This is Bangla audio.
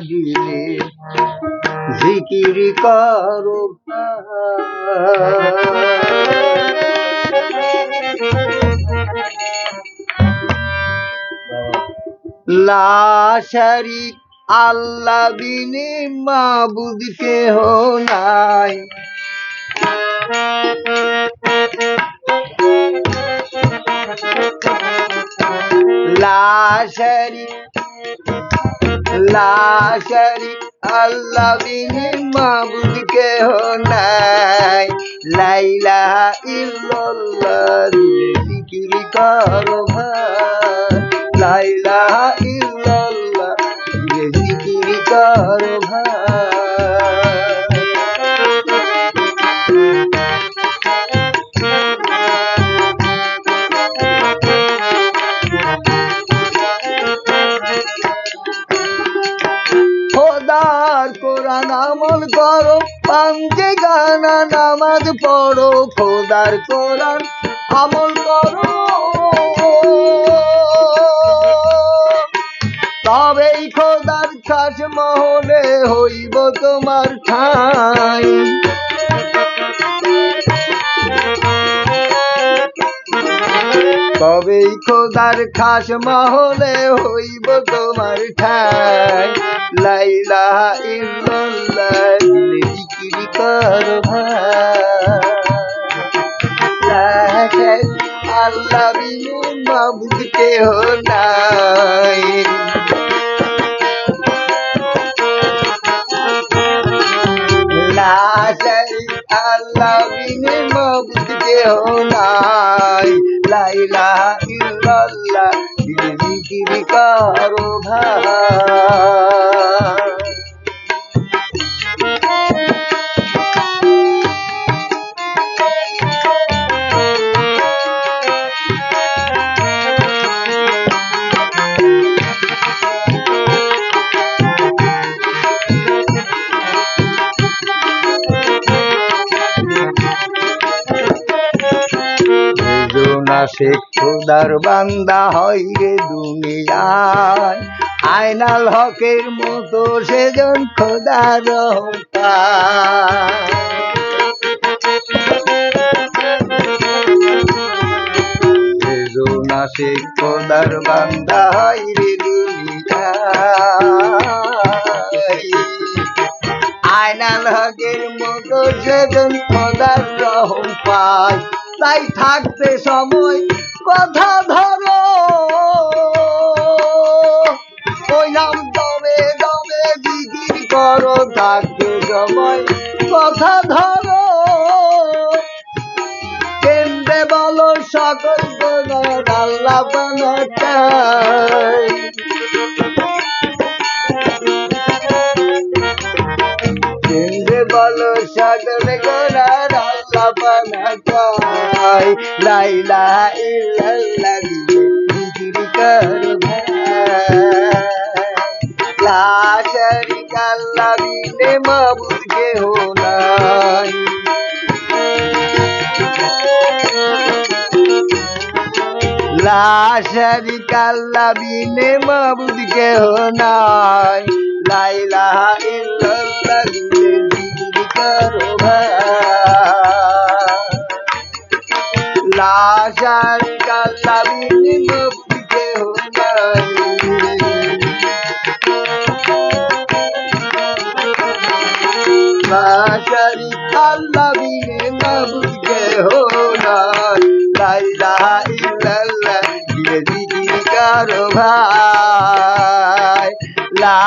দিলে জিকির করো লা শারিক আল্লাহ বিনে মাবুদ কেহ নাই। লা লা শারিক আল্লাহ বিনে মাবুদ কেহ নাই। লাইলা ইল্লাল্লাহ জিকির কর ভাই। লাইলা আমল করো পাঞ্জে গানা নামাজ পড়ো, খোদার কোরআন আমল করো। তবেই খোদার খাস মহলে হইব তোমার ঠাই। তবেই খোদার খাস মহলে হইব তোমার ঠাই। লাইলা ইল্লাল্লাহ জিকির কর ভাই। আল্লাহ বিনু মাবুদ কেহ নাই। মাবুদ কেহ নাই। লাইলা ইল্লাল্লাহ জিকির করো ভাই। সে খোদার বান্দা হয় রে দুনিয়ায়। আয়নাল হকের মতো সেজন খোদার সে খোদার বান্দা হয় দুনিয়ায়। আয়নাল হকের মতো সেজন খোদার রহম পায় তাই থাকতে সময় কথা ধরো। ওই নাম দমে দমে জিকির করো, থাকতে সময় কথা ধরো। কেন্দ্রে বলো, সকল আল্লাহ বলো আল্লাহ বানাতাই লাইলা ইল্লাল্লাহ দিলে জিকির কর ভাই লা শারিকা আল্লাহ বিনে মাবুদ কেহ নাই। লা শারিকা আল্লাহ বিনে মাবুদ কেহ নাই। লা ইলাহা ইল্লাল্লাহ দিলে জিকির করো ভাই ইল্লাল্লাহ দিলে জিকির করো ভাই লা